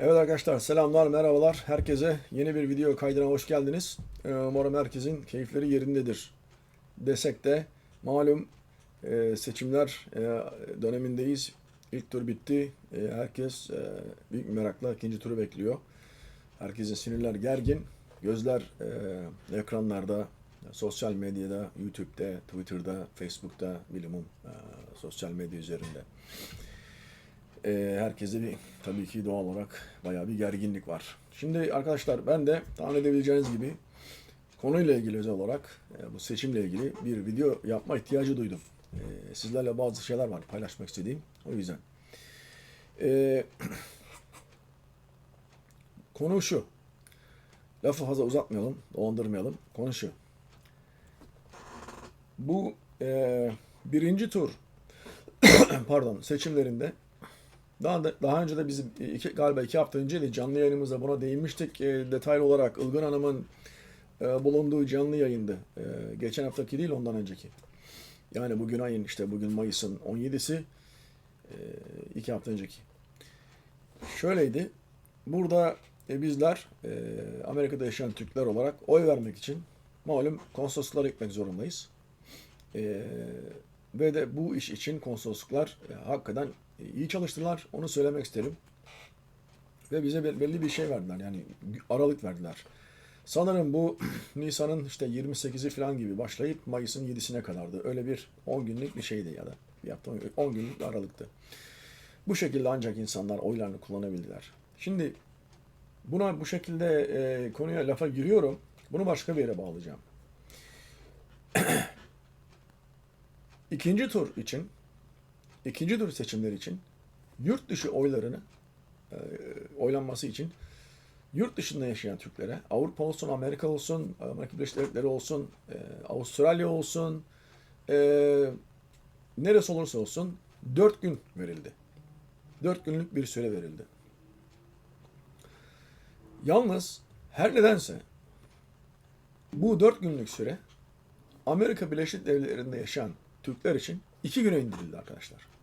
Evet arkadaşlar selamlar merhabalar herkese yeni bir video kaydına hoş geldiniz. Ee, Umarım herkesin keyifleri yerindedir desek de malum e, seçimler e, dönemindeyiz. İlk tur bitti. E, Herkes büyük merakla ikinci turu bekliyor. Herkesin sinirler gergin. Gözler ekranlarda, sosyal medyada, YouTube'da, Twitter'da, Facebook'ta, bilimum sosyal medya üzerinde. E, herkeste bir tabii ki doğal olarak bayağı bir gerginlik var. Şimdi arkadaşlar ben de tahmin edebileceğiniz gibi konuyla ilgili özel olarak e, bu seçimle ilgili bir video yapma ihtiyacı duydum. E, sizlerle bazı şeyler var paylaşmak istediğim. O yüzden. E, konu şu. Lafı fazla uzatmayalım, dolandırmayalım. Konu şu. Bu e, birinci tur pardon seçimlerinde daha da, daha önce de bizim iki, galiba iki hafta önce de canlı yayınımızda buna değinmiştik. E, detaylı olarak Ilgın Hanım'ın e, bulunduğu canlı yayındı. E, geçen haftaki değil ondan önceki. Yani bugün ayın işte bugün Mayıs'ın 17'si e, iki hafta önceki. Şöyleydi. Burada e, bizler e, Amerika'da yaşayan Türkler olarak oy vermek için malum konsolosluğa gitmek zorundayız. E, ve de bu iş için konsolosluklar e, hakikaten iyi çalıştılar. Onu söylemek isterim. Ve bize bel- belli bir şey verdiler. Yani aralık verdiler. Sanırım bu Nisan'ın işte 28'i falan gibi başlayıp Mayıs'ın 7'sine kadardı. Öyle bir 10 günlük bir şeydi ya da hafta 10 günlük bir aralıktı. Bu şekilde ancak insanlar oylarını kullanabildiler. Şimdi buna bu şekilde e, konuya lafa giriyorum. Bunu başka bir yere bağlayacağım. İkinci tur için, ikinci tur seçimleri için yurt dışı oylarını e, oylanması için yurt dışında yaşayan Türklere, Avrupa olsun, Amerika olsun, Amerika Birleşik Devletleri olsun, e, Avustralya olsun, e, neresi olursa olsun 4 gün verildi. 4 günlük bir süre verildi. Yalnız her nedense bu 4 günlük süre Amerika Birleşik Devletleri'nde yaşayan Türkler için 2 güne indirildi arkadaşlar.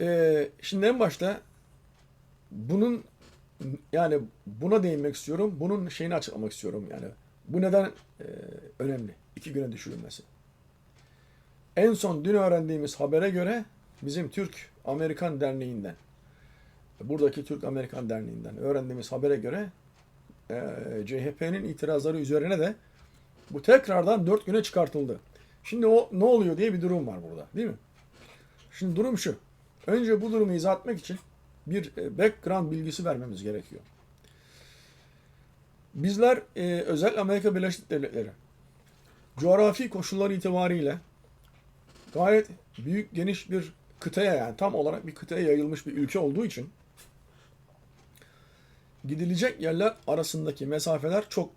Ee, şimdi en başta bunun yani buna değinmek istiyorum. Bunun şeyini açıklamak istiyorum yani. Bu neden e, önemli? İki güne düşürülmesi. En son dün öğrendiğimiz habere göre bizim Türk Amerikan Derneği'nden buradaki Türk Amerikan Derneği'nden öğrendiğimiz habere göre e, CHP'nin itirazları üzerine de bu tekrardan dört güne çıkartıldı. Şimdi o ne oluyor diye bir durum var burada değil mi? Şimdi durum şu. Önce bu durumu izah etmek için bir e, background bilgisi vermemiz gerekiyor. Bizler e, özel Amerika Birleşik Devletleri coğrafi koşulları itibariyle gayet büyük geniş bir kıtaya yani tam olarak bir kıtaya yayılmış bir ülke olduğu için gidilecek yerler arasındaki mesafeler çok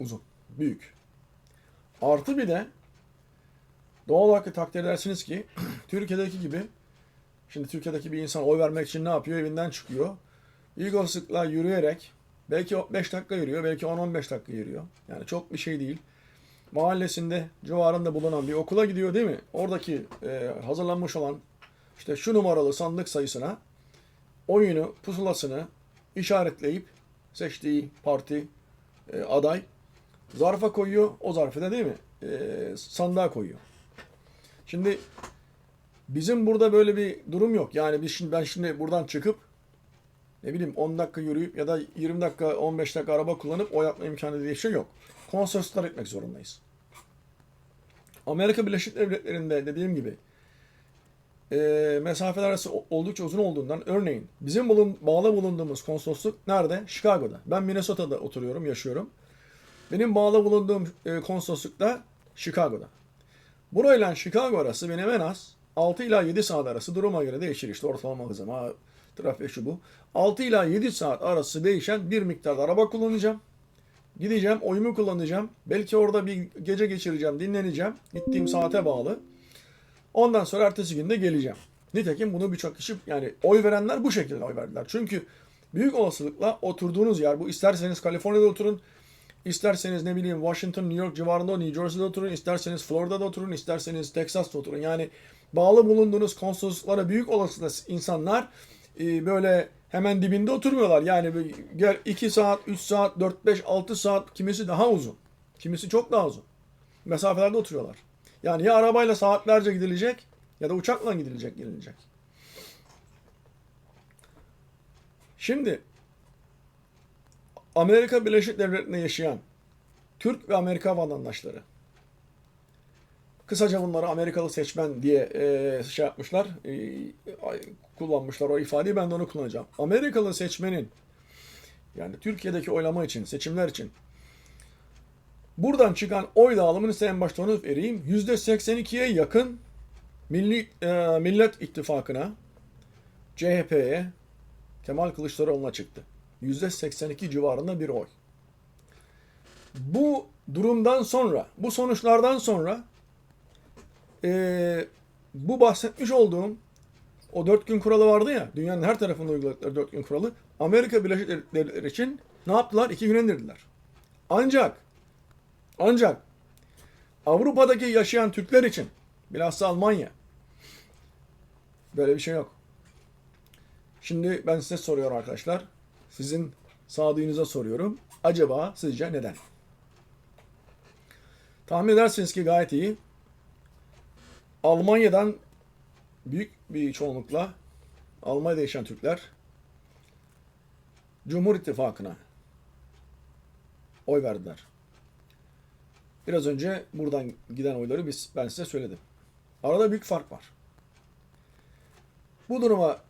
uzun, büyük. Artı bir de doğal olarak takdir edersiniz ki Türkiye'deki gibi Şimdi Türkiye'deki bir insan oy vermek için ne yapıyor? Evinden çıkıyor. İlk olasılıkla yürüyerek belki 5 dakika yürüyor, belki 10-15 dakika yürüyor. Yani çok bir şey değil. Mahallesinde, civarında bulunan bir okula gidiyor değil mi? Oradaki e, hazırlanmış olan işte şu numaralı sandık sayısına oyunu, pusulasını işaretleyip seçtiği parti, e, aday zarfa koyuyor. O zarfı da değil mi? E, sandığa koyuyor. Şimdi Bizim burada böyle bir durum yok. Yani biz şimdi ben şimdi buradan çıkıp ne bileyim 10 dakika yürüyüp ya da 20 dakika 15 dakika araba kullanıp oy atma imkanı diye bir şey yok. Konsoloslar etmek zorundayız. Amerika Birleşik Devletleri'nde dediğim gibi e, mesafeler arası oldukça uzun olduğundan örneğin bizim bulun, bağlı bulunduğumuz konsolosluk nerede? Chicago'da. Ben Minnesota'da oturuyorum, yaşıyorum. Benim bağlı bulunduğum e, konsolosluk da Chicago'da. Burayla Chicago arası benim en az 6 ila 7 saat arası duruma göre değişir işte ortalama hızıma, trafik şu bu. 6 ila 7 saat arası değişen bir miktarda araba kullanacağım. Gideceğim, oyumu kullanacağım. Belki orada bir gece geçireceğim, dinleneceğim. Gittiğim saate bağlı. Ondan sonra ertesi günde geleceğim. Nitekim bunu birçok kişi yani oy verenler bu şekilde oy verdiler. Çünkü büyük olasılıkla oturduğunuz yer bu. isterseniz Kaliforniya'da oturun, isterseniz ne bileyim Washington, New York civarında, New Jersey'de oturun, isterseniz Florida'da oturun, isterseniz Texas'ta oturun. Yani bağlı bulunduğunuz konsolosluklara büyük olasılıkla insanlar e, böyle hemen dibinde oturmuyorlar. Yani gel 2 saat, 3 saat, 4, 5, 6 saat kimisi daha uzun. Kimisi çok daha uzun. Mesafelerde oturuyorlar. Yani ya arabayla saatlerce gidilecek ya da uçakla gidilecek, gelilecek. Şimdi Amerika Birleşik Devletleri'nde yaşayan Türk ve Amerika vatandaşları kısaca bunları Amerikalı seçmen diye e, şey yapmışlar, e, kullanmışlar o ifadeyi ben de onu kullanacağım. Amerikalı seçmenin yani Türkiye'deki oylama için, seçimler için buradan çıkan oy dağılımını size en başta onu vereyim. %82'ye yakın Milli, e, Millet İttifakı'na, CHP'ye, Kemal Kılıçdaroğlu'na çıktı. %82 civarında bir oy. Bu durumdan sonra, bu sonuçlardan sonra eee, bu bahsetmiş olduğum o dört gün kuralı vardı ya, dünyanın her tarafında uyguladıkları dört gün kuralı, Amerika Birleşik Devletleri için ne yaptılar? İki güne indirdiler. Ancak, ancak Avrupa'daki yaşayan Türkler için, bilhassa Almanya, böyle bir şey yok. Şimdi ben size soruyorum arkadaşlar. Sizin sağduyunuza soruyorum. Acaba sizce neden? Tahmin edersiniz ki gayet iyi. Almanya'dan büyük bir çoğunlukla Almanya'da yaşayan Türkler Cumhur İttifakı'na oy verdiler. Biraz önce buradan giden oyları biz, ben size söyledim. Arada büyük fark var. Bu duruma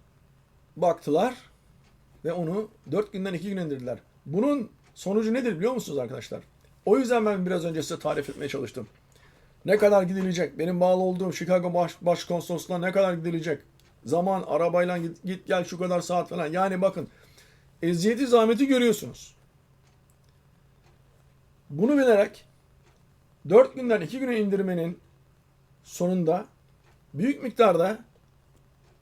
baktılar ve onu 4 günden 2 gün indirdiler. Bunun sonucu nedir biliyor musunuz arkadaşlar? O yüzden ben biraz önce size tarif etmeye çalıştım. Ne kadar gidilecek? Benim bağlı olduğum Chicago Baş, Başkonsolosluğuna ne kadar gidilecek? Zaman, arabayla git, git gel şu kadar saat falan. Yani bakın eziyeti zahmeti görüyorsunuz. Bunu bilerek 4 günden 2 güne indirmenin sonunda büyük miktarda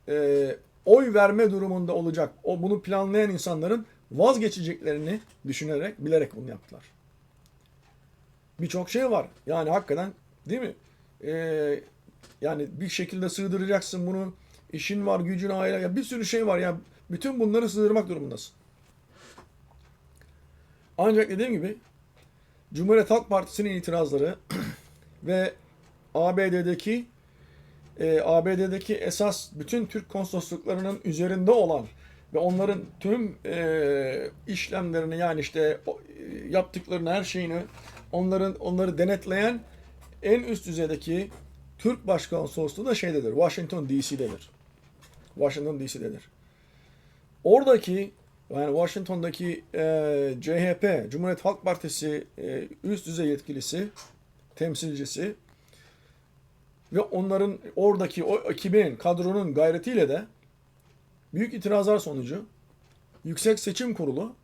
e, oy verme durumunda olacak. O bunu planlayan insanların vazgeçeceklerini düşünerek, bilerek bunu yaptılar. Birçok şey var. Yani hakikaten değil mi? E, yani bir şekilde sığdıracaksın bunu. İşin var, gücün aile. Ya bir sürü şey var ya. Bütün bunları sığdırmak durumundasın. Ancak dediğim gibi Cumhuriyet Halk Partisi'nin itirazları ve ABD'deki e, ABD'deki esas bütün Türk konsolosluklarının üzerinde olan ve onların tüm e, işlemlerini yani işte o, e, yaptıklarını her şeyini onların onları denetleyen en üst düzeydeki Türk Başkonsolosluğu da şeydedir. Washington DC'dedir. Washington DC'dedir. Oradaki yani Washington'daki e, CHP, Cumhuriyet Halk Partisi e, üst düzey yetkilisi, temsilcisi ve onların oradaki o ekibin, kadronun gayretiyle de büyük itirazlar sonucu Yüksek Seçim Kurulu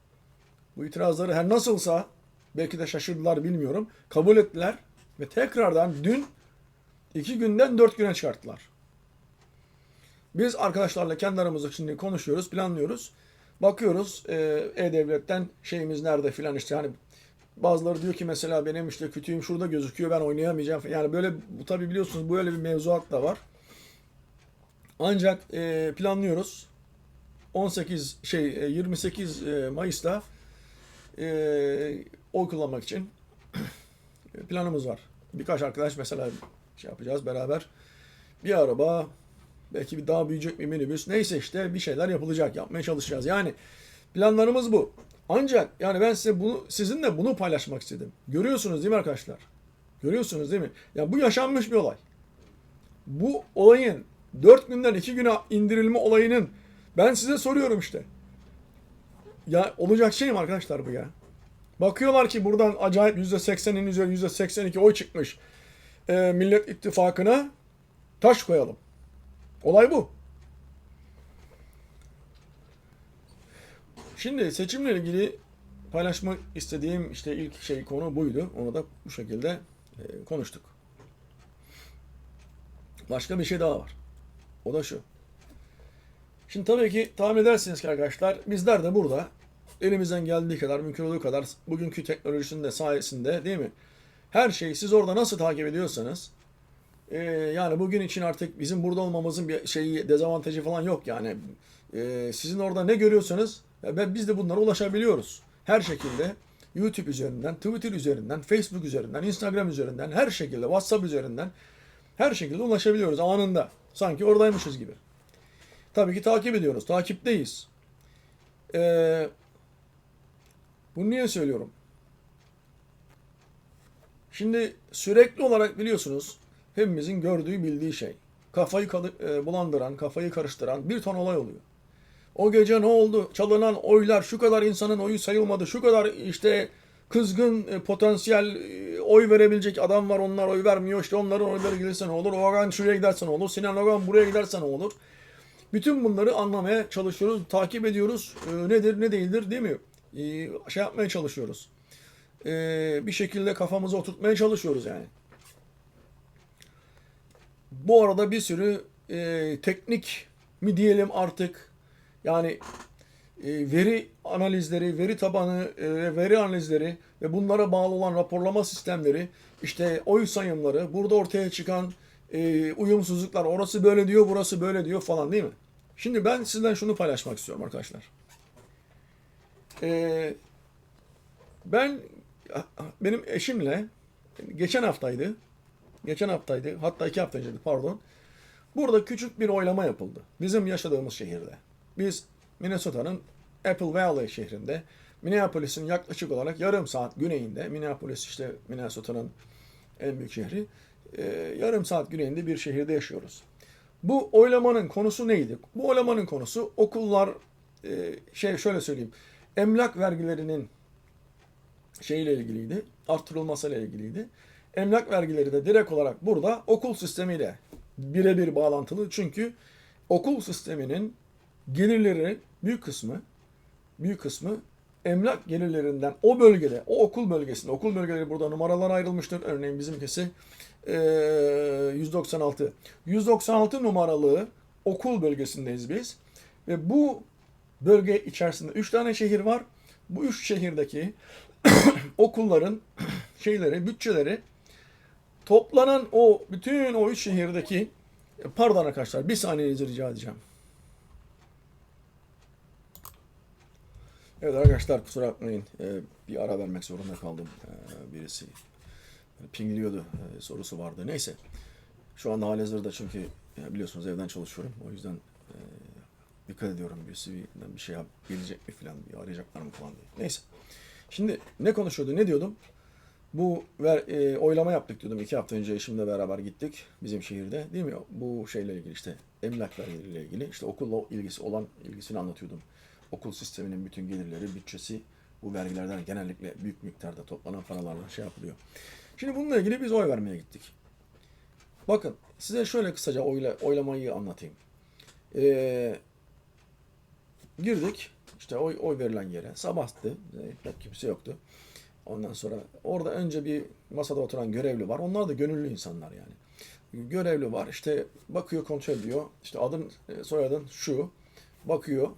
bu itirazları her nasılsa belki de şaşırdılar bilmiyorum kabul ettiler ve tekrardan dün iki günden dört güne çıkarttılar. Biz arkadaşlarla kendi aramızda şimdi konuşuyoruz, planlıyoruz. Bakıyoruz e, E-Devlet'ten şeyimiz nerede filan işte hani bazıları diyor ki mesela benim işte kütüğüm şurada gözüküyor ben oynayamayacağım. Yani böyle bu tabi biliyorsunuz böyle bir mevzuat da var. Ancak e, planlıyoruz. 18 şey e, 28 e, Mayıs'ta e, oy kullanmak için planımız var. Birkaç arkadaş mesela şey yapacağız beraber. Bir araba, belki bir daha büyüyecek bir minibüs. Neyse işte bir şeyler yapılacak, yapmaya çalışacağız. Yani planlarımız bu. Ancak yani ben size bunu sizinle bunu paylaşmak istedim. Görüyorsunuz değil mi arkadaşlar? Görüyorsunuz değil mi? Ya bu yaşanmış bir olay. Bu olayın 4 günden 2 güne indirilme olayının ben size soruyorum işte. Ya olacak şey mi arkadaşlar bu ya? Bakıyorlar ki buradan acayip %80'in üzeri %82 oy çıkmış. Ee, Millet İttifakı'na taş koyalım. Olay bu. Şimdi seçimle ilgili paylaşmak istediğim işte ilk şey konu buydu. Onu da bu şekilde e, konuştuk. Başka bir şey daha var. O da şu. Şimdi tabii ki tahmin edersiniz ki arkadaşlar bizler de burada elimizden geldiği kadar, mümkün olduğu kadar bugünkü teknolojisinin de sayesinde değil mi? Her şeyi siz orada nasıl takip ediyorsanız e, yani bugün için artık bizim burada olmamızın bir şeyi dezavantajı falan yok yani. e, sizin orada ne görüyorsanız e, ben- biz de bunlara ulaşabiliyoruz. Her şekilde YouTube üzerinden, Twitter üzerinden, Facebook üzerinden, Instagram üzerinden, her şekilde WhatsApp üzerinden her şekilde ulaşabiliyoruz anında. Sanki oradaymışız gibi. Tabii ki takip ediyoruz. Takipteyiz. Ee, bunu niye söylüyorum? Şimdi sürekli olarak biliyorsunuz hepimizin gördüğü bildiği şey. Kafayı e, bulandıran, kafayı karıştıran bir ton olay oluyor. O gece ne oldu? Çalınan oylar, şu kadar insanın oyu sayılmadı, şu kadar işte kızgın e, potansiyel e, oy verebilecek adam var, onlar oy vermiyor. İşte onların oyları gelirse ne olur? Ogan şuraya giderse ne olur? Sinan Ogan buraya giderse ne olur? Bütün bunları anlamaya çalışıyoruz, takip ediyoruz. E, nedir, ne değildir değil mi? Şey yapmaya çalışıyoruz. Bir şekilde kafamıza oturtmaya çalışıyoruz yani. Bu arada bir sürü teknik mi diyelim artık yani e, veri analizleri, veri tabanı, e, veri analizleri ve bunlara bağlı olan raporlama sistemleri, işte oy sayımları, burada ortaya çıkan e, uyumsuzluklar, orası böyle diyor, burası böyle diyor falan değil mi? Şimdi ben sizden şunu paylaşmak istiyorum arkadaşlar. Ben benim eşimle geçen haftaydı, geçen haftaydı, hatta iki hafta önceydi pardon. Burada küçük bir oylama yapıldı. Bizim yaşadığımız şehirde. Biz Minnesota'nın Apple Valley şehrinde, Minneapolis'in yaklaşık olarak yarım saat güneyinde, Minneapolis işte Minnesota'nın en büyük şehri, e, yarım saat güneyinde bir şehirde yaşıyoruz. Bu oylamanın konusu neydi? Bu oylamanın konusu okullar, e, şey şöyle söyleyeyim, emlak vergilerinin şeyle ilgiliydi, arttırılmasıyla ilgiliydi. Emlak vergileri de direkt olarak burada okul sistemiyle birebir bağlantılı. Çünkü okul sisteminin gelirleri büyük kısmı büyük kısmı emlak gelirlerinden o bölgede, o okul bölgesinde, okul bölgeleri burada numaralar ayrılmıştır. Örneğin bizimkisi eee, 196. 196 numaralı okul bölgesindeyiz biz. Ve bu bölge içerisinde 3 tane şehir var. Bu 3 şehirdeki okulların şeyleri, bütçeleri toplanan o bütün o üç şehirdeki pardon arkadaşlar bir saniyenizi rica edeceğim. Evet arkadaşlar kusura bakmayın Ee, bir ara vermek zorunda kaldım. Ee, birisi pingliyordu ee, sorusu vardı. Neyse şu anda halihazırda çünkü ya biliyorsunuz evden çalışıyorum. O yüzden e, dikkat ediyorum birisi bir, bir şey yap- gelecek mi falan diye arayacaklar mı falan diye. Neyse. Şimdi ne konuşuyordu ne diyordum? Bu ver, e, oylama yaptık diyordum. iki hafta önce eşimle beraber gittik bizim şehirde. Değil mi? Bu şeyle ilgili işte emlak vergileriyle ilgili işte okulla ilgisi olan ilgisini anlatıyordum. Okul sisteminin bütün gelirleri, bütçesi bu vergilerden genellikle büyük miktarda toplanan paralarla şey yapılıyor. Şimdi bununla ilgili biz oy vermeye gittik. Bakın size şöyle kısaca oyla, oylamayı anlatayım. Ee, girdik işte oy, oy verilen yere. Sabahtı. e, Pek kimse yoktu. Ondan sonra orada önce bir masada oturan görevli var. Onlar da gönüllü insanlar yani. Görevli var. İşte bakıyor, kontrol ediyor. İşte adın, e, soyadın şu. Bakıyor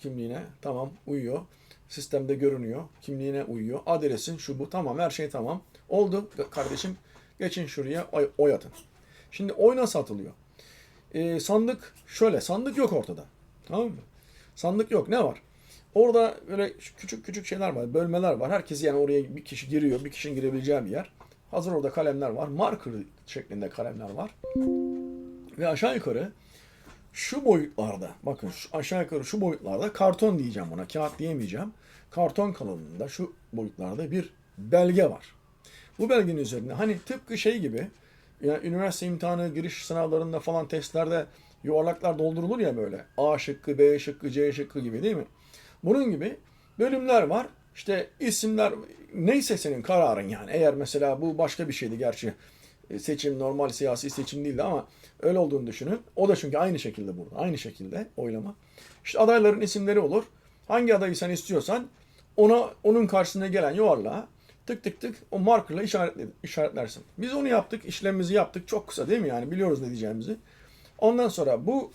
kimliğine. Tamam, uyuyor. Sistemde görünüyor. Kimliğine uyuyor. Adresin şu bu. Tamam, her şey tamam. Oldu kardeşim. Geçin şuraya oy, oy atın. Şimdi oy nasıl atılıyor? E, sandık şöyle. Sandık yok ortada. Tamam mı? Sandık yok. Ne var? Orada böyle küçük küçük şeyler var, bölmeler var. Herkes yani oraya bir kişi giriyor, bir kişinin girebileceği bir yer. Hazır orada kalemler var. Marker şeklinde kalemler var. Ve aşağı yukarı şu boyutlarda, bakın şu aşağı yukarı şu boyutlarda karton diyeceğim buna, kağıt diyemeyeceğim. Karton kalınlığında şu boyutlarda bir belge var. Bu belgenin üzerinde hani tıpkı şey gibi yani üniversite imtihanı giriş sınavlarında falan testlerde yuvarlaklar doldurulur ya böyle. A şıkkı, B şıkkı, C şıkkı gibi değil mi? Bunun gibi bölümler var. İşte isimler neyse senin kararın yani. Eğer mesela bu başka bir şeydi gerçi. E, Seçim normal siyasi seçim değildi ama öyle olduğunu düşünün. O da çünkü aynı şekilde burada. Aynı şekilde oylama. İşte adayların isimleri olur. Hangi adayı sen istiyorsan ona onun karşısına gelen yuvarlağa tık tık tık o markerla işaretle, işaretlersin. Biz onu yaptık, işlemimizi yaptık. Çok kısa değil mi yani? Biliyoruz ne diyeceğimizi. Ondan sonra bu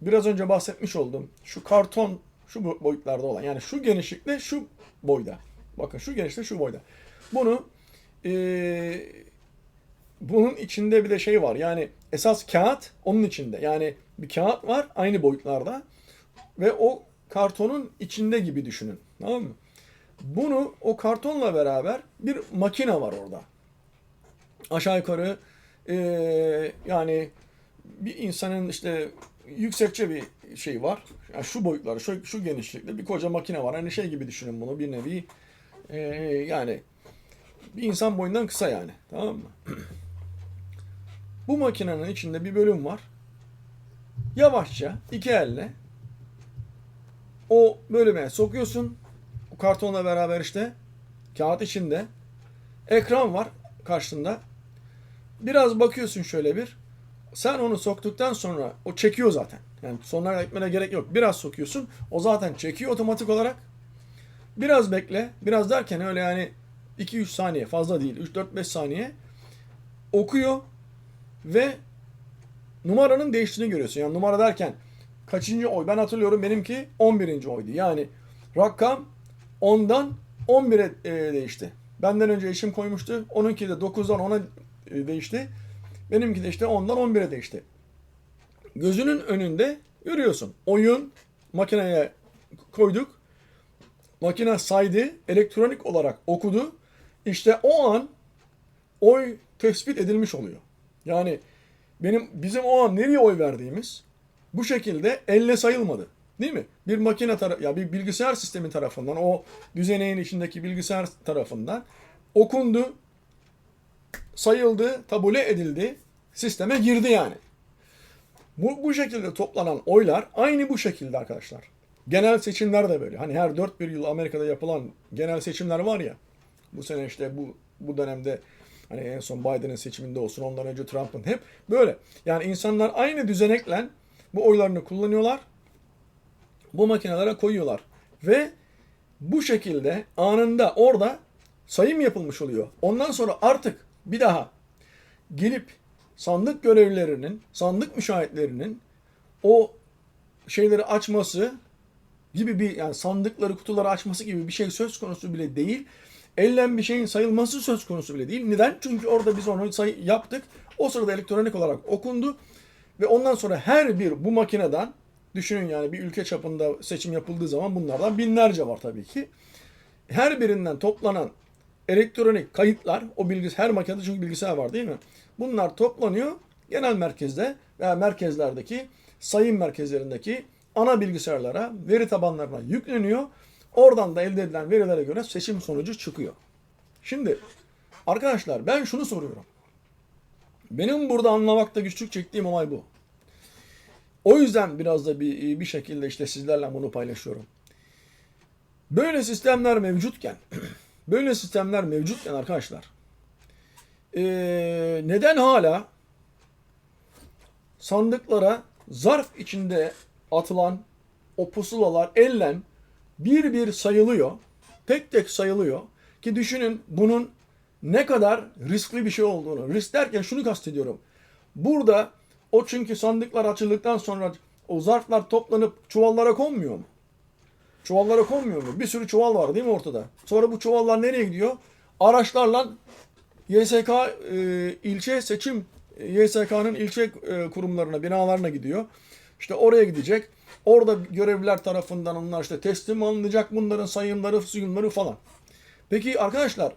biraz önce bahsetmiş olduğum şu karton şu boyutlarda olan yani şu genişlikte şu boyda. Bakın şu genişlikte şu boyda. Bunu eee, bunun içinde bir de şey var. Yani esas kağıt onun içinde. Yani bir kağıt var aynı boyutlarda. ve o kartonun içinde gibi düşünün. Tamam mı? Bunu o kartonla beraber bir makine var orada. Aşağı yukarı eee, yani bir insanın işte yüksekçe bir şey var. Yani şu boyutları, şu, şu genişlikte bir koca makine var. Hani şey gibi düşünün bunu bir nevi eee, yani bir insan boyundan kısa yani. Tamam mı? Bu makinenin içinde bir bölüm var. Yavaşça iki elle o bölüme sokuyorsun. O kartonla beraber işte kağıt içinde. Ekran var karşında. Biraz bakıyorsun şöyle bir. Sen onu soktuktan sonra o çekiyor zaten. Yani sonuna ekmene gerek yok. Biraz sokuyorsun. O zaten çekiyor otomatik olarak. Biraz bekle. Biraz derken öyle yani 2-3 saniye fazla değil. 3-4-5 saniye. Okuyor ve numaranın değiştiğini görüyorsun. Yani numara derken kaçıncı oy? Ben hatırlıyorum benimki 11. oydu. Yani rakam 10'dan 11'e e, değişti. Benden önce eşim koymuştu. Onunki de 9'dan 10'a e, değişti. Benimki de işte 10'dan 11'e değişti. Gözünün önünde görüyorsun. Oyun makineye koyduk. Makine saydı, elektronik olarak okudu. İşte o an oy tespit edilmiş oluyor. Yani benim bizim o an nereye oy verdiğimiz bu şekilde elle sayılmadı. Değil mi? Bir makine tarafı ya bir bilgisayar sistemi tarafından o düzeneğin içindeki bilgisayar tarafından okundu, sayıldı, tabule edildi, sisteme girdi yani. Bu, bu şekilde toplanan oylar aynı bu şekilde arkadaşlar. Genel seçimler de böyle. Hani her 4 bir yıl Amerika'da yapılan genel seçimler var ya. Bu sene işte bu bu dönemde hani en son Biden'ın seçiminde olsun ondan önce Trump'ın hep böyle. Yani insanlar aynı düzenekle bu oylarını kullanıyorlar. Bu makinelere koyuyorlar. Ve bu şekilde anında orada sayım yapılmış oluyor. Ondan sonra artık bir daha gelip sandık görevlilerinin, sandık müşahitlerinin o şeyleri açması gibi bir yani sandıkları, kutuları açması gibi bir şey söz konusu bile değil. Ellen bir şeyin sayılması söz konusu bile değil. Neden? Çünkü orada biz onu say yaptık. O sırada elektronik olarak okundu. Ve ondan sonra her bir bu makineden düşünün yani bir ülke çapında seçim yapıldığı zaman bunlardan binlerce var tabii ki. Her birinden toplanan elektronik kayıtlar o bilgis her makinede çünkü bilgisayar var değil mi? Bunlar toplanıyor genel merkezde veya merkezlerdeki sayım merkezlerindeki ana bilgisayarlara, veri tabanlarına yükleniyor. Oradan da elde edilen verilere göre seçim sonucu çıkıyor. Şimdi arkadaşlar ben şunu soruyorum. Benim burada anlamakta güçlük çektiğim olay bu. O yüzden biraz da bir, bir şekilde işte sizlerle bunu paylaşıyorum. Böyle sistemler mevcutken, böyle sistemler mevcutken arkadaşlar, ee, neden hala sandıklara zarf içinde atılan o pusulalar ellen bir bir sayılıyor, tek tek sayılıyor ki düşünün bunun ne kadar riskli bir şey olduğunu. Risk derken şunu kastediyorum. Burada o çünkü sandıklar açıldıktan sonra o zarflar toplanıp çuvallara konmuyor mu? Çuvallara konmuyor mu? Bir sürü çuval var değil mi ortada? Sonra bu çuvallar nereye gidiyor? Araçlarla YSK e, ilçe seçim YSK'nın ilçe e, kurumlarına, binalarına gidiyor. İşte oraya gidecek. Orada görevliler tarafından onlar işte teslim alınacak bunların sayımları, suyumları falan. Peki arkadaşlar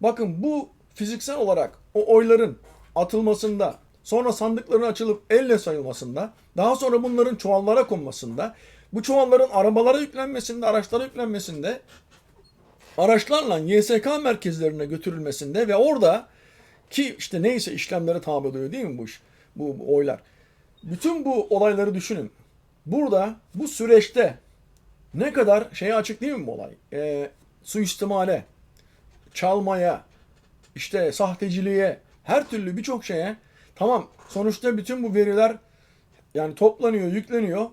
bakın bu fiziksel olarak o oyların atılmasında, sonra sandıkların açılıp elle sayılmasında, daha sonra bunların çuvallara konmasında, bu çuvalların arabalara yüklenmesinde, araçlara yüklenmesinde, araçlarla YSK merkezlerine götürülmesinde ve orada ki işte neyse işlemlere tabi oluyor değil mi bu iş, bu, bu oylar. Bütün bu olayları düşünün. Burada bu süreçte ne kadar şeye açık değil mi bu olay? E, suistimale, çalmaya, işte sahteciliğe, her türlü birçok şeye tamam sonuçta bütün bu veriler yani toplanıyor, yükleniyor.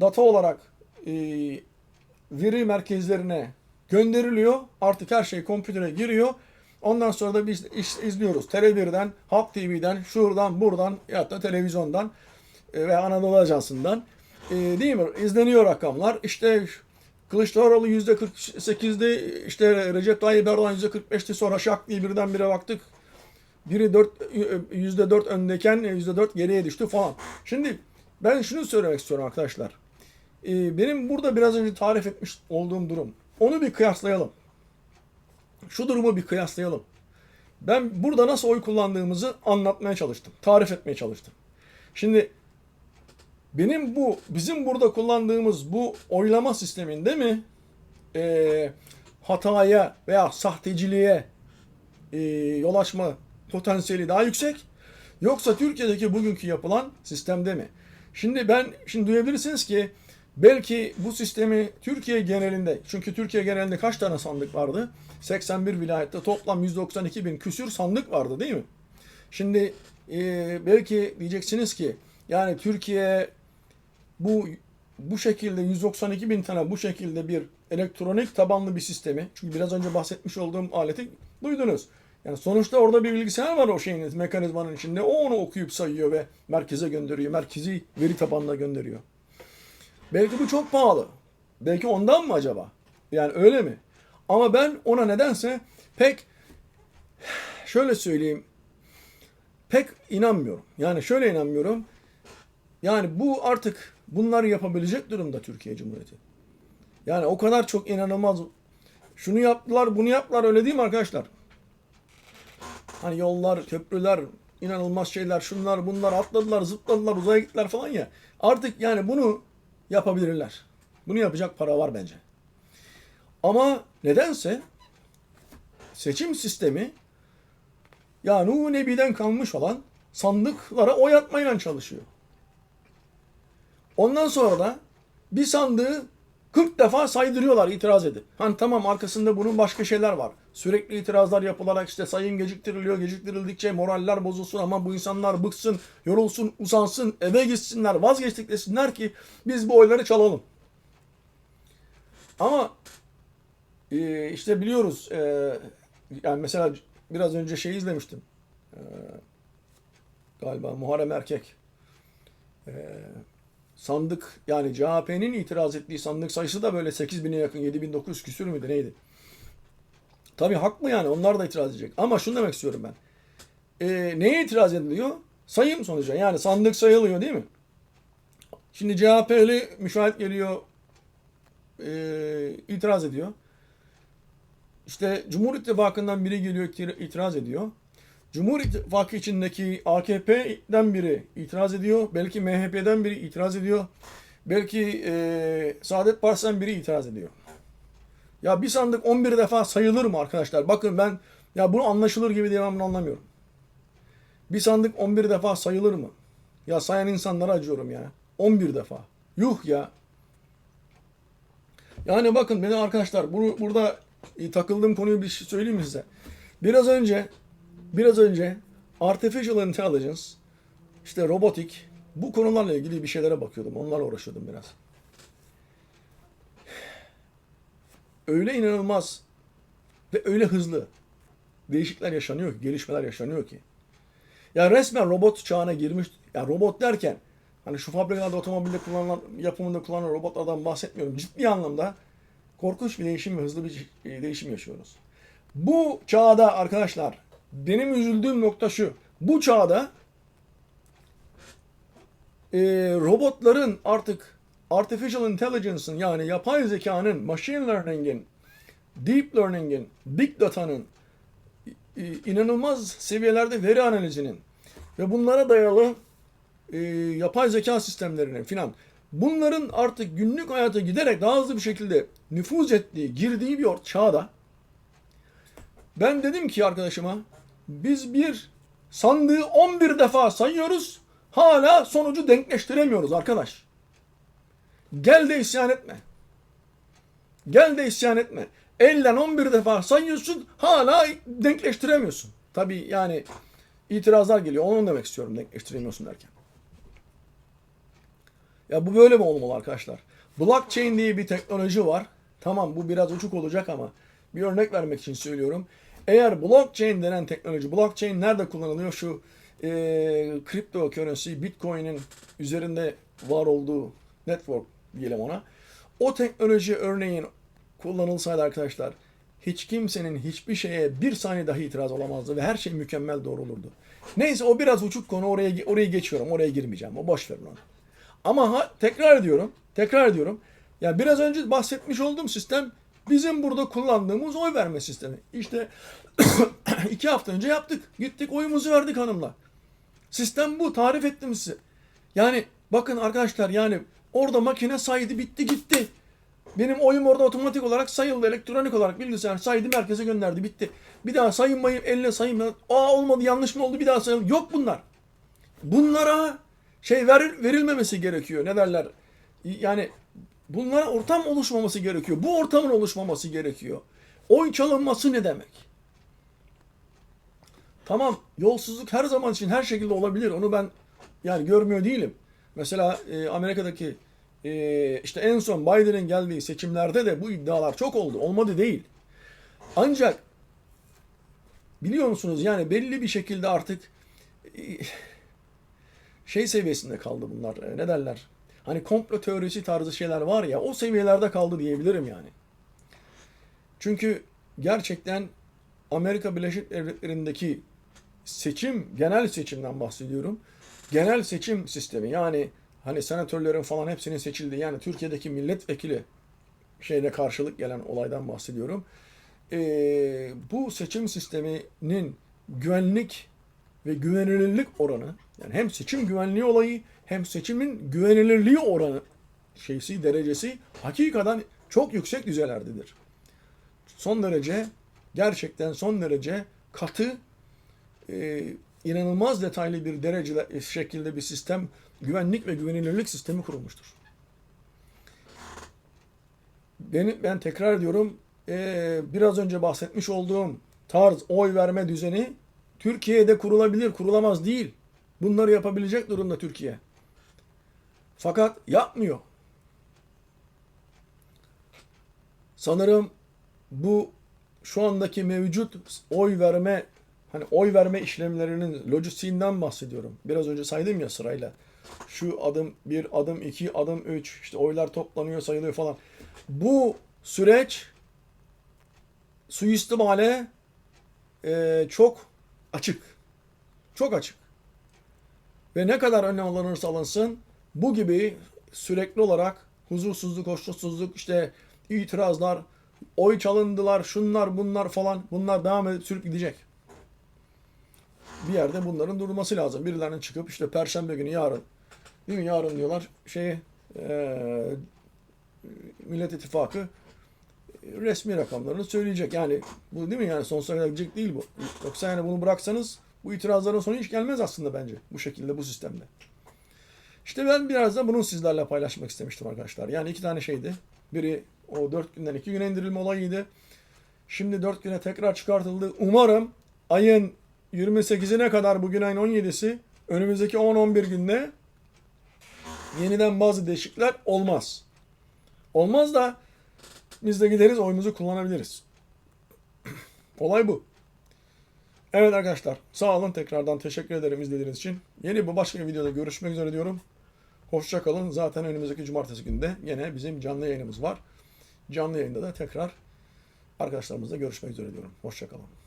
Data olarak e, veri merkezlerine gönderiliyor. Artık her şey kompütere giriyor. Ondan sonra da biz izliyoruz. Tele1'den, Halk TV'den, şuradan, buradan ya da televizyondan e, ve Anadolu Ajansı'ndan e, değil mi? İzleniyor rakamlar. İşte Kılıçdaroğlu %48'de işte Recep Tayyip Erdoğan %45'ti sonra şak diye birdenbire baktık. Biri 4, %4 öndeyken %4 geriye düştü falan. Şimdi ben şunu söylemek istiyorum arkadaşlar. e, benim burada biraz önce tarif etmiş olduğum durum. Onu bir kıyaslayalım. Şu durumu bir kıyaslayalım. Ben burada nasıl oy kullandığımızı anlatmaya çalıştım. Tarif etmeye çalıştım. Şimdi benim bu bizim burada kullandığımız bu oylama sisteminde mi e, hataya veya sahteciliğe e, yol açma potansiyeli daha yüksek yoksa Türkiye'deki bugünkü yapılan sistemde mi? Şimdi ben şimdi duyabilirsiniz ki belki bu sistemi Türkiye genelinde çünkü Türkiye genelinde kaç tane sandık vardı? 81 vilayette toplam 192 bin küsür sandık vardı değil mi? Şimdi e, belki diyeceksiniz ki yani Türkiye bu bu şekilde 192 bin tane bu şekilde bir elektronik tabanlı bir sistemi çünkü biraz önce bahsetmiş olduğum aleti duydunuz. Yani sonuçta orada bir bilgisayar var o şeyin mekanizmanın içinde. O onu okuyup sayıyor ve merkeze gönderiyor. Merkezi veri tabanına gönderiyor. Belki bu çok pahalı. Belki ondan mı acaba? Yani öyle mi? Ama ben ona nedense pek şöyle söyleyeyim pek inanmıyorum. Yani şöyle inanmıyorum. Yani bu artık bunları yapabilecek durumda Türkiye Cumhuriyeti. Yani o kadar çok inanılmaz. Şunu yaptılar, bunu yaptılar öyle değil mi arkadaşlar? Hani yollar, köprüler, inanılmaz şeyler, şunlar, bunlar atladılar, zıpladılar, uzaya gittiler falan ya. Artık yani bunu yapabilirler. Bunu yapacak para var bence. Ama nedense seçim sistemi ya Nuh Nebi'den kalmış olan sandıklara oy atmayla çalışıyor. Ondan sonra da bir sandığı 40 defa saydırıyorlar itiraz edip. Hani tamam arkasında bunun başka şeyler var. Sürekli itirazlar yapılarak işte sayım geciktiriliyor. Geciktirildikçe moraller bozulsun ama bu insanlar bıksın, yorulsun, usansın, eve gitsinler, vazgeçtik desinler ki biz bu oyları çalalım. Ama e, işte biliyoruz e, yani mesela biraz önce şey izlemiştim. E, galiba Muharrem Erkek. Sandık yani CHP'nin itiraz ettiği sandık sayısı da böyle 8000'e yakın 7900 küsür müydü neydi? Tabii haklı yani onlar da itiraz edecek. Ama şunu demek istiyorum ben. E, neye itiraz ediliyor? Sayım sonucu. Yani sandık sayılıyor değil mi? Şimdi CHP'li müşahit geliyor e, itiraz ediyor. İşte Cumhur İttifakı'ndan biri geliyor itiraz ediyor. Cumhur İttifakı içindeki AKP'den biri itiraz ediyor. Belki MHP'den biri itiraz ediyor. Belki e, Saadet Partisi'nden biri itiraz ediyor. Ya bir sandık 11 defa sayılır mı arkadaşlar? Bakın ben ya bunu anlaşılır gibi diye ben bunu anlamıyorum. Bir sandık 11 defa sayılır mı? Ya sayan insanlara acıyorum ya. 11 defa. Yuh ya. Yani bakın beni arkadaşlar bu, burada e, takıldığım konuyu bir şey söyleyeyim mi size? Biraz önce biraz önce Artificial Intelligence işte robotik bu konularla ilgili bir şeylere bakıyordum. Onlarla uğraşıyordum biraz. Öyle inanılmaz ve öyle hızlı değişiklikler yaşanıyor ki, gelişmeler yaşanıyor ki. Ya resmen robot çağına girmiş. Ya robot derken hani şu fabrikalarda otomobilde kullanılan yapımında kullanılan robotlardan bahsetmiyorum. Ciddi anlamda korkunç bir değişim ve hızlı bir değişim yaşıyoruz. Bu çağda arkadaşlar benim üzüldüğüm nokta şu. Bu çağda e, robotların artık artificial intelligence'ın yani yapay zekanın, machine learning'in, deep learning'in, big data'nın e, inanılmaz seviyelerde veri analizinin ve bunlara dayalı e, yapay zeka sistemlerinin filan bunların artık günlük hayata giderek daha hızlı bir şekilde nüfuz ettiği, girdiği bir çağda ben dedim ki arkadaşıma biz bir sandığı 11 defa sayıyoruz hala sonucu denkleştiremiyoruz arkadaş. Gel de isyan etme. Gel de isyan etme. Elden 11 defa sayıyorsun hala denkleştiremiyorsun. Tabi yani itirazlar geliyor. Onu demek istiyorum denkleştiremiyorsun derken. Ya bu böyle mi olmalı arkadaşlar? Blockchain diye bir teknoloji var. Tamam bu biraz uçuk olacak ama bir örnek vermek için söylüyorum. Eğer blockchain denen teknoloji, blockchain nerede kullanılıyor? Şu e, crypto currency, bitcoin'in üzerinde var olduğu network diyelim ona. O teknoloji örneğin kullanılsaydı arkadaşlar hiç kimsenin hiçbir şeye bir saniye dahi itiraz olamazdı ve her şey mükemmel doğru olurdu. Neyse o biraz uçuk konu oraya orayı geçiyorum. Oraya girmeyeceğim. O boş verin onu. Ama ha, tekrar ediyorum, tekrar ediyorum. Ya biraz önce bahsetmiş olduğum sistem bizim burada kullandığımız oy verme sistemi. İşte iki hafta önce yaptık. Gittik oyumuzu verdik hanımla. Sistem bu. Tarif ettim size. Yani bakın arkadaşlar yani orada makine saydı bitti gitti. Benim oyum orada otomatik olarak sayıldı. Elektronik olarak bilgisayar saydı merkeze gönderdi bitti. Bir daha sayınmayı elle sayın. Aa olmadı yanlış mı oldu bir daha sayalım. Yok bunlar. Bunlara şey ver, verilmemesi gerekiyor. Ne derler? Yani bunlara ortam oluşmaması gerekiyor. Bu ortamın oluşmaması gerekiyor. Oy çalınması ne demek? Tamam yolsuzluk her zaman için her şekilde olabilir. Onu ben yani görmüyor değilim. Mesela e, Amerika'daki e, işte en son Biden'ın geldiği seçimlerde de bu iddialar çok oldu. Olmadı değil. Ancak biliyor musunuz yani belli bir şekilde artık e, şey seviyesinde kaldı bunlar. E, ne derler? Hani komplo teorisi tarzı şeyler var ya o seviyelerde kaldı diyebilirim yani. Çünkü gerçekten Amerika Birleşik Devletleri'ndeki seçim, genel seçimden bahsediyorum. Genel seçim sistemi yani hani senatörlerin falan hepsinin seçildiği yani Türkiye'deki milletvekili şeyine karşılık gelen olaydan bahsediyorum. Ee, bu seçim sisteminin güvenlik ve güvenilirlik oranı yani hem seçim güvenliği olayı hem seçimin güvenilirliği oranı şeysi derecesi hakikaten çok yüksek düzeylerdedir. Son derece gerçekten son derece katı e, inanılmaz detaylı bir derecede şekilde bir sistem güvenlik ve güvenilirlik sistemi kurulmuştur. Ben, ben tekrar ediyorum e, biraz önce bahsetmiş olduğum tarz oy verme düzeni Türkiye'de kurulabilir, kurulamaz değil. Bunları yapabilecek durumda Türkiye. Fakat yapmıyor. Sanırım bu şu andaki mevcut oy verme hani oy verme işlemlerinin lojistiğinden bahsediyorum. Biraz önce saydım ya sırayla. Şu adım bir, adım iki, adım üç, işte oylar toplanıyor, sayılıyor falan. Bu süreç suistimale e, çok açık. Çok açık. Ve ne kadar önlem alınırsa alınsın bu gibi sürekli olarak huzursuzluk, hoşnutsuzluk, işte itirazlar, oy çalındılar, şunlar bunlar falan bunlar devam edip sürüp gidecek. Bir yerde bunların durulması lazım. Birilerinin çıkıp işte perşembe günü yarın değil mi yarın diyorlar şey e, Millet İttifakı resmi rakamlarını söyleyecek. Yani bu değil mi yani sonsuza kadar gidecek değil bu. Yoksa yani bunu bıraksanız bu itirazların sonu hiç gelmez aslında bence bu şekilde bu sistemde. İşte ben biraz da bunu sizlerle paylaşmak istemiştim arkadaşlar. Yani iki tane şeydi. Biri o dört günden iki güne indirilme olayıydı. Şimdi dört güne tekrar çıkartıldı. Umarım ayın 28'ine kadar bugün ayın 17'si önümüzdeki 10-11 günde yeniden bazı değişiklikler olmaz. Olmaz da biz de gideriz oyumuzu kullanabiliriz. Olay bu. Evet arkadaşlar sağ olun tekrardan teşekkür ederim izlediğiniz için. Yeni bu başka bir videoda görüşmek üzere diyorum. Hoşça kalın. Zaten önümüzdeki cumartesi günde yine bizim canlı yayınımız var. Canlı yayında da tekrar arkadaşlarımızla görüşmek üzere diyorum. Hoşça kalın.